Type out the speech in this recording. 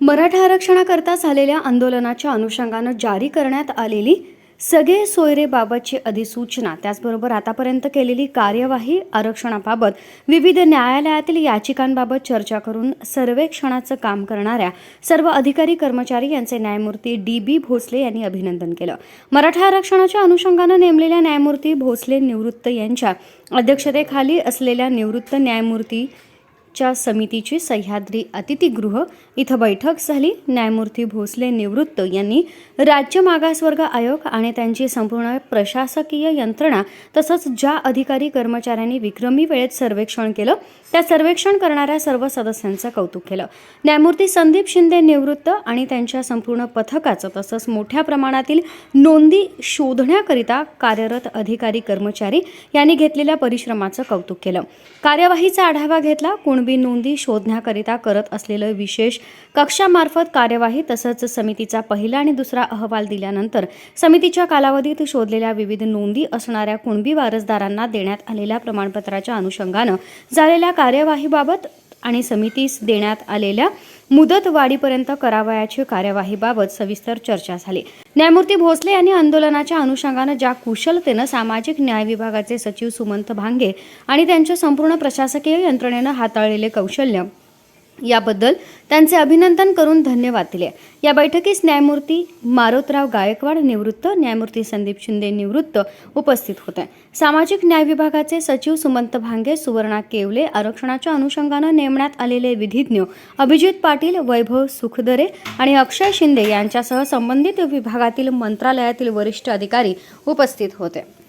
मराठा आरक्षणाकरता झालेल्या आंदोलनाच्या अनुषंगानं जारी करण्यात आलेली सगळे सोयरेबाबतची अधिसूचना त्याचबरोबर आतापर्यंत केलेली कार्यवाही आरक्षणाबाबत विविध न्यायालयातील याचिकांबाबत चर्चा करून सर्वेक्षणाचं काम करणाऱ्या सर्व अधिकारी कर्मचारी यांचे न्यायमूर्ती डी बी भोसले यांनी अभिनंदन केलं. मराठा आरक्षणाच्या अनुषंगानं नेमलेल्या न्यायमूर्ती भोसले निवृत्त यांच्या अध्यक्षतेखाली असलेल्या निवृत्त न्यायमूर्ती च्या समितीची सह्याद्री अतिथीगृह इथं बैठक झाली. न्यायमूर्ती भोसले निवृत्त यांनी राज्य मागासवर्ग आयोग आणि त्यांची संपूर्ण प्रशासकीय यंत्रणा तसंच ज्या अधिकारी कर्मचाऱ्यांनी विक्रमी वेळेत सर्वेक्षण केलं त्या सर्वेक्षण करणाऱ्या सर्व सदस्यांचं कौतुक केलं. न्यायमूर्ती संदीप शिंदे निवृत्त आणि त्यांच्या संपूर्ण पथकाचं तसंच मोठ्या प्रमाणातील नोंदी शोधण्याकरिता कार्यरत अधिकारी कर्मचारी यांनी घेतलेल्या परिश्रमाचं कौतुक केलं. कार्यवाहीचा आढावा घेतला. कुणबी नोंदी शोधण्याकरिता करत असलेलं विशेष कक्षामार्फत कार्यवाही तसंच समितीचा पहिला आणि दुसरा अहवाल दिल्यानंतर समितीच्या कालावधीत शोधलेल्या विविध नोंदी असणाऱ्या कुणबी वारसदारांना देण्यात आलेल्या प्रमाणपत्राच्या अनुषंगानं झालेल्या कार्यवाहीबाबत आणि समितीस देण्यात आलेल्या मुदत वाढीपर्यंत करावयाची कार्यवाहीबाबत सविस्तर चर्चा झाली. न्यायमूर्ती भोसले यांनी आंदोलनाच्या अनुषंगानं ज्या कुशलतेनं सामाजिक न्याय विभागाचे सचिव सुमंत भांगे आणि त्यांच्या संपूर्ण प्रशासकीय यंत्रणेनं हाताळलेले कौशल्य याबद्दल त्यांचे अभिनंदन करून धन्यवाद दिले. या बैठकीस न्यायमूर्ती मारोतराव गायकवाड निवृत्त न्यायमूर्ती संदीप शिंदे निवृत्त उपस्थित होते. सामाजिक न्याय विभागाचे सचिव सुमंत भांगे सुवर्णा केवले आरक्षणाच्या अनुषंगानं नेमण्यात आलेले विधिज्ञ अभिजित पाटील वैभव सुखदरे आणि अक्षय शिंदे यांच्यासह संबंधित विभागातील मंत्रालयातील वरिष्ठ अधिकारी उपस्थित होते.